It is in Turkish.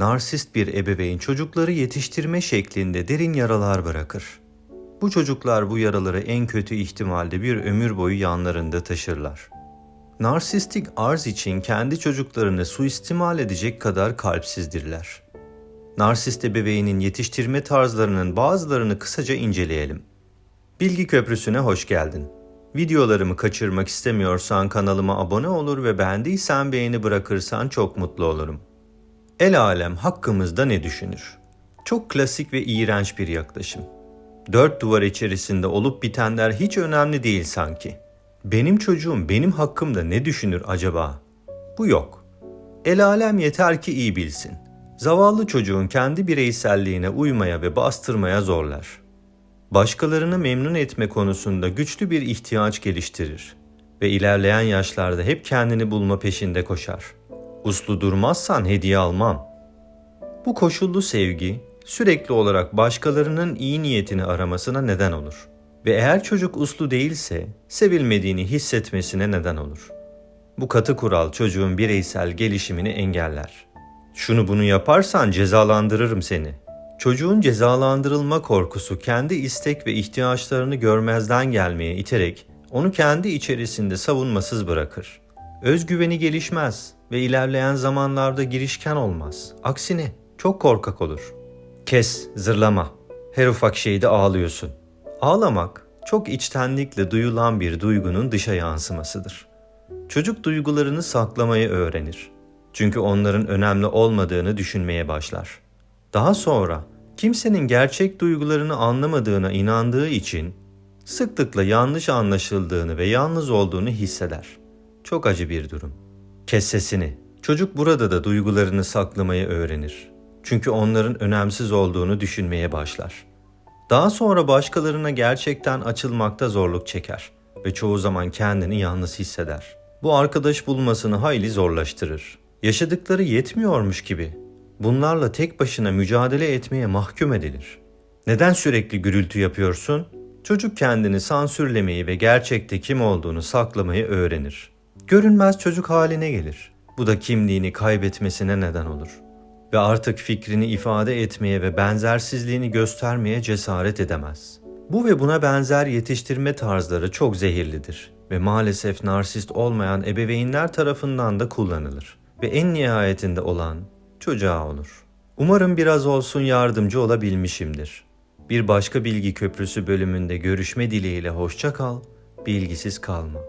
Narsist bir ebeveyn çocukları yetiştirme şeklinde derin yaralar bırakır. Bu çocuklar bu yaraları en kötü ihtimalde bir ömür boyu yanlarında taşırlar. Narsistik arz için kendi çocuklarını suistimal edecek kadar kalpsizdirler. Narsist ebeveynin yetiştirme tarzlarının bazılarını kısaca inceleyelim. Bilgi Köprüsü'ne hoş geldin. Videolarımı kaçırmak istemiyorsan kanalıma abone olur ve beğendiysen beğeni bırakırsan çok mutlu olurum. El alem hakkımızda ne düşünür? Çok klasik ve iğrenç bir yaklaşım. Dört duvar içerisinde olup bitenler hiç önemli değil sanki. Benim çocuğum benim hakkımda ne düşünür acaba? Bu yok. El alem yeter ki iyi bilsin. Zavallı çocuğun kendi bireyselliğine uymaya ve bastırmaya zorlar. Başkalarını memnun etme konusunda güçlü bir ihtiyaç geliştirir ve ilerleyen yaşlarda hep kendini bulma peşinde koşar. Uslu durmazsan hediye almam. Bu koşullu sevgi sürekli olarak başkalarının iyi niyetini aramasına neden olur. Ve eğer çocuk uslu değilse sevilmediğini hissetmesine neden olur. Bu katı kural çocuğun bireysel gelişimini engeller. Şunu bunu yaparsan cezalandırırım seni. Çocuğun cezalandırılma korkusu kendi istek ve ihtiyaçlarını görmezden gelmeye iterek onu kendi içerisinde savunmasız bırakır. Özgüveni gelişmez ve ilerleyen zamanlarda girişken olmaz. Aksine çok korkak olur. Kes, zırlama. Her ufak şeyde ağlıyorsun. Ağlamak çok içtenlikle duyulan bir duygunun dışa yansımasıdır. Çocuk duygularını saklamayı öğrenir. Çünkü onların önemli olmadığını düşünmeye başlar. Daha sonra kimsenin gerçek duygularını anlamadığına inandığı için sıklıkla yanlış anlaşıldığını ve yalnız olduğunu hisseder. Çok acı bir durum. Kes sesini. Çocuk burada da duygularını saklamayı öğrenir. Çünkü onların önemsiz olduğunu düşünmeye başlar. Daha sonra başkalarına gerçekten açılmakta zorluk çeker ve çoğu zaman kendini yalnız hisseder. Bu arkadaş bulmasını hayli zorlaştırır. Yaşadıkları yetmiyormuş gibi bunlarla tek başına mücadele etmeye mahkum edilir. Neden sürekli gürültü yapıyorsun? Çocuk kendini sansürlemeyi ve gerçekte kim olduğunu saklamayı öğrenir. Görünmez çocuk haline gelir. Bu da kimliğini kaybetmesine neden olur. Ve artık fikrini ifade etmeye ve benzersizliğini göstermeye cesaret edemez. Bu ve buna benzer yetiştirme tarzları çok zehirlidir ve maalesef narsist olmayan ebeveynler tarafından da kullanılır ve en nihayetinde olan çocuğa olur. Umarım biraz olsun yardımcı olabilmişimdir. Bir başka bilgi köprüsü bölümünde görüşme dileğiyle hoşça kal, bilgisiz kalma.